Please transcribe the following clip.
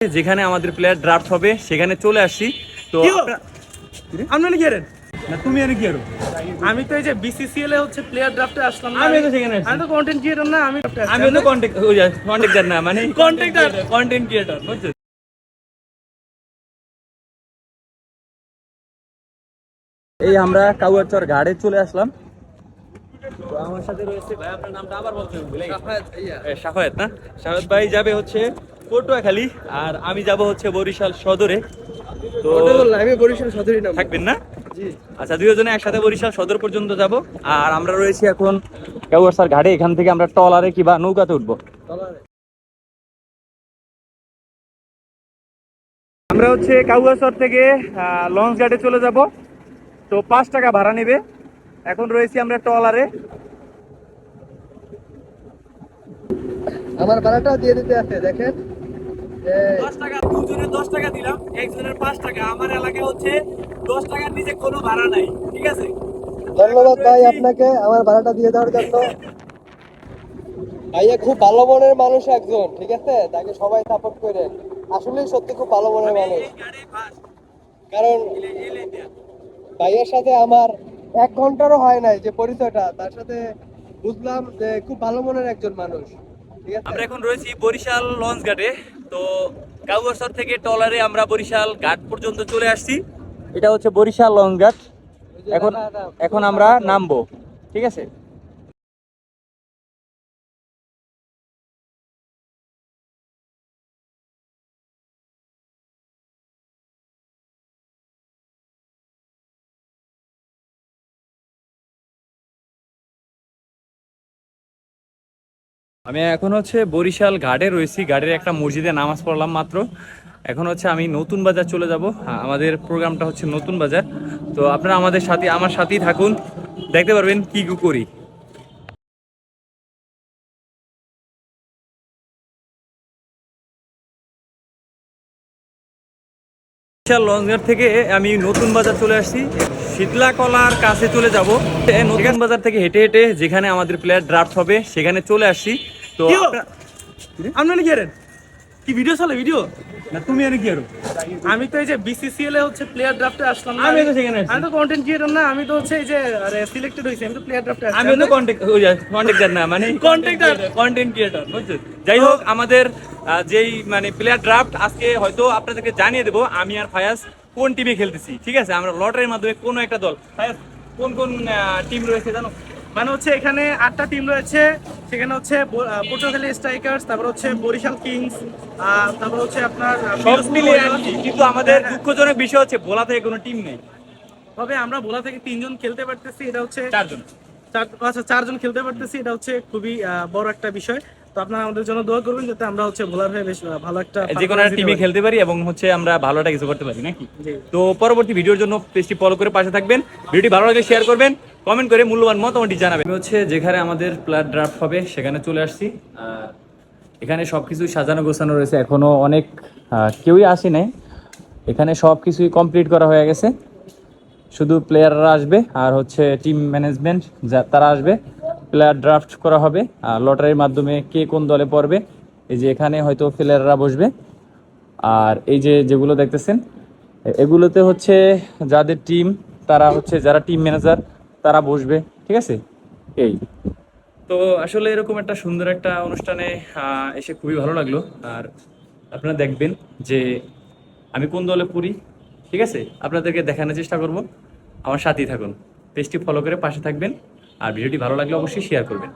যেখানে আমাদের player draft হবে সেখানে চলে আসছি তো আপনারা- আপনি কি না তুমি আর কি আরও আমি তো এই যে বিসিসিএল এ হচ্ছে প্লেয়ার ড্রাফটে আসলাম আমি তো সেখানে আমি তো কন্টেন্ট ক্রিয়েটর না আমি draft এ আসছি। আমি তো কন্টেন্ট কন্টেন্টার না মানে Contactor। কন্টেন্ট ক্রিয়েটর বুঝছ? এই আমরা কাউয়াচর ঘাটে চলে আসলাম। আমার সাথে রয়েছে ভাই আপনার নামটা আবার সাফায়েত না? সাফায়েত ভাই যাবে হচ্ছে পটুয়াখালী আর আমি যাব হচ্ছে বরিশাল সদরে। তো আমি বরিশাল সদরই নাম থাকবেন না? আচ্ছা দুজনে একসাথে বরিশাল সদর পর্যন্ত যাব। আর আমরা রয়েছি এখন কাউয়ারসার ঘাটে। এখান থেকে আমরা টলারে কিবা নৌকাতে উঠবো। আমরা হচ্ছে কাউয়াসর থেকে লঞ্চ ঘাটে চলে যাব। তো পাঁচ টাকা ভাড়া নেবে। এখন রয়েছি আমরা টলারে আমার ভাড়াটাও দিয়ে দিতে আছে দেখেন। দশ টাকা দুজনের দশ টাকা দিলাম একজনের পাঁচ টাকা। আমার এলাকায় হচ্ছে দশ টাকার নিচে কোনো ভাড়া নাই ঠিক আছে? ধন্যবাদ ভাই আপনাকে আমার ভাড়াটা দিয়ে দেওয়ার জন্য। ভাইয়া খুব ভালো মনের মানুষ একজন ঠিক আছে? তাকে সবাই সাপোর্ট করে আসলে সত্যি খুব ভালো মনের মানুষ। কারণ ভাইয়ের সাথে আমার এক ঘন্টারও হয় নাই যে পরিচয়টা। তার সাথে বুঝলাম যে খুব ভালো মনের একজন মানুষ ঠিক আছে? আমরা এখন রয়েছি বরিশাল লঞ্চ ঘাটে। তো কাউয়াসর থেকে টলারে আমরা বরিশাল ঘাট পর্যন্ত চলে আসছি। এটা হচ্ছে বরিশাল লঞ্চ ঘাট। এখন এখন আমরা নামবো। ঠিক আছে? আমি এখন হচ্ছে বরিশাল ঘাটে রয়েছি। ঘাটের একটা মসজিদে নামাজ পড়লাম মাত্র। এখন হচ্ছে আমি নতুন বাজার চলে যাব। আমাদের প্রোগ্রামটা হচ্ছে নতুন বাজার। তো আপনারা আমাদের সাথে, আমার সাথেই থাকুন। দেখতে পারবেন কি করি। লঞ্চঘাট থেকে আমি নতুন বাজার চলে আসছি। শীতলা কলার কাছে চলে যাব। নতুন বাজার থেকে হেঁটে হেঁটে যেখানে আমাদের প্লেয়ার ড্রাফট হবে, সেখানে চলে আসছি। তো কি আপনারা- আপনি কি করেন কি ভিডিও চলে ভিডিও না তুমি আর কি আরও আমি তো এই যে বিসিসিএল এ হচ্ছে প্লেয়ার ড্রাফটে আসলাম না। আমি তো সেখানে। আমি তো কন্টেন্ট ক্রিয়েটর না আমি তো হচ্ছে এই যে সিলেক্টেড হইছি আমি তো প্লেয়ার ড্রাফটে আসছি। আমি তো না মানে। কন্টেন্ট ক্রিয়েটর বুঝছ? যাই হোক আমাদের যেই মানে প্লেয়ার ড্রাফট আজকে হয়তো আপনাদেরকে জানিয়ে দেবো আমি আর ফায়াজ কোন টিমে খেলতেছি ঠিক আছে? আমরা লটারির মাধ্যমে কোনো একটা দল ফায়াজ কোন কোন টিম রয়েছে জানো? মানে হচ্ছে এখানে আটটা টিম রয়েছে সেখানে হচ্ছে পটুয়াখালী স্ট্রাইকার্স তারপর হচ্ছে বরিশাল কিংস তারপর হচ্ছে আপনার সব। কিন্তু আমাদের দুঃখজনক বিষয় হচ্ছে ভোলা থেকে কোনো টিম নেই। তবে আমরা ভোলা থেকে তিনজন খেলতে পারতেছি এটা হচ্ছে চারজন। চার আচ্ছা চারজন খেলতে পারতেছি এটা হচ্ছে খুবই বড় একটা বিষয়। তো আপনারা আমাদের জন্য দোয়া করবেন যাতে আমরা হচ্ছে ভোলার হয়ে বেশ ভালো একটা যে কোনো টিমে খেলতে পারি এবং হচ্ছে আমরা ভালো একটা কিছু করতে পারি নাকি? তো পরবর্তী ভিডিওর জন্য পেজটি ফলো করে পাশে থাকবেন। ভিডিওটি ভালো লাগলে শেয়ার করবেন। কমেন্ট করে মূল্যবান মতামতটি জানাবে হচ্ছে যেখানে আমাদের প্লেয়ার ড্রাফট হবে, সেখানে চলে আসছি। এখানে সব কিছুই সাজানো গোছানো রয়েছে। এখনও অনেক কেউই আসে নাই। এখানে সব কিছুই কমপ্লিট করা হয়ে গেছে। শুধু প্লেয়াররা আসবে আর হচ্ছে টিম ম্যানেজমেন্ট তারা আসবে। প্লেয়ার ড্রাফট করা হবে। আর লটারির মাধ্যমে কে কোন দলে পড়বে, এই যে এখানে হয়তো প্লেয়াররা বসবে। আর এই যে যেগুলো দেখতেছেন এগুলোতে হচ্ছে যাদের টিম তারা হচ্ছে যারা টিম ম্যানেজার তারা বসবে, ঠিক আছে? এই। তো আসলে এরকম একটা সুন্দর একটা অনুষ্ঠানে এসে খুবই ভালো লাগল। আর আপনারা দেখবেন যে আমি কোন দলে পড়ি, ঠিক আছে? আপনাদেরকে দেখানোর চেষ্টা করব। আমার সাথেই থাকুন। পেজটি ফলো করে পাশে থাকবেন। আর ভিডিওটি ভালো লাগলে অবশ্যই শেয়ার করবেন।